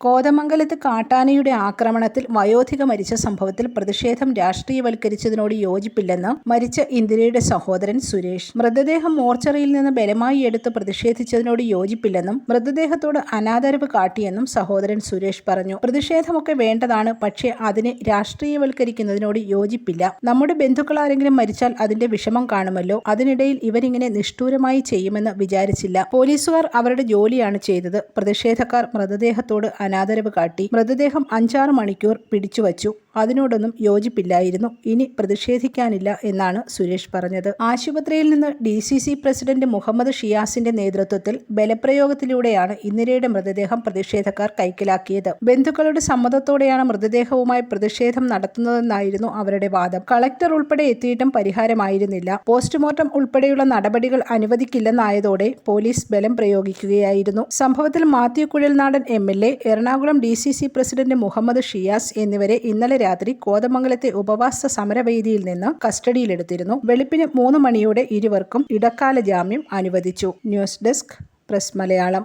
കോതമംഗലത്ത് കാട്ടാനയുടെ ആക്രമണത്തിൽ വയോധിക മരിച്ച സംഭവത്തിൽ പ്രതിഷേധം രാഷ്ട്രീയവൽക്കരിച്ചതിനോട് യോജിപ്പില്ലെന്ന് മരിച്ച ഇന്ദിരയുടെ സഹോദരൻ സുരേഷ്. മൃതദേഹം മോർച്ചറിയിൽ നിന്ന് ബലമായി എടുത്ത് പ്രതിഷേധിച്ചതിനോട് യോജിപ്പില്ലെന്നും മൃതദേഹത്തോട് അനാദരവ് കാട്ടിയെന്നും സഹോദരൻ സുരേഷ് പറഞ്ഞു. പ്രതിഷേധമൊക്കെ വേണ്ടതാണ് പക്ഷേ അതിനെ രാഷ്ട്രീയവൽക്കരിക്കുന്നതിനോട് യോജിപ്പില്ല. നമ്മുടെ ബന്ധുക്കൾ ആരെങ്കിലും മരിച്ചാൽ അതിന്റെ വിഷമം കാണുമല്ലോ. അതിനിടയിൽ ഇവരിങ്ങനെ നിഷ്ഠൂരമായി ചെയ്യുമെന്ന് വിചാരിച്ചില്ല. പോലീസുകാർ അവരുടെ ജോലിയാണ് ചെയ്തത്. പ്രതിഷേധക്കാർ മൃതദേഹത്തോട് അനാദരവ് കാട്ടി മൃതദേഹം അഞ്ചാറ് മണിക്കൂർ പിടിച്ചുവച്ചു. അതിനോടൊന്നും യോജിപ്പില്ലായിരുന്നു. ഇനി പ്രതിഷേധിക്കാനില്ല എന്നാണ് സുരേഷ് പറഞ്ഞത്. ആശുപത്രിയിൽ നിന്ന് D C C president Muhammad ഷിയാസിന്റെ നേതൃത്വത്തിൽ ബലപ്രയോഗത്തിലൂടെയാണ് ഇന്ദിരയുടെ മൃതദേഹം പ്രതിഷേധക്കാർ കൈക്കലാക്കിയത്. ബന്ധുക്കളുടെ സമ്മതത്തോടെയാണ് മൃതദേഹവുമായി പ്രതിഷേധം നടത്തുന്നതെന്നായിരുന്നു അവരുടെ വാദം. കളക്ടർ ഉൾപ്പെടെ എത്തിയിട്ടും പരിഹാരമായിരുന്നില്ല. പോസ്റ്റ്മോർട്ടം ഉൾപ്പെടെയുള്ള നടപടികൾ അനുവദിക്കില്ലെന്നായതോടെ പോലീസ് ബലം പ്രയോഗിക്കുകയായിരുന്നു. സംഭവത്തിൽ Mathew Kuzhalnadan M L A Ernakulam D C C president Muhammad Shiyas എന്നിവരെ ഇന്നലെ രാത്രി കോതമംഗലത്തെ ഉപവാസ സമരവേദിയിൽ നിന്ന് കസ്റ്റഡിയിലെടുത്തിരുന്നു. വെളുപ്പിന് മൂന്ന് മണിയോടെ ഇരുവർക്കും ഇടക്കാല ജാമ്യം അനുവദിച്ചു. News desk press Malayalam.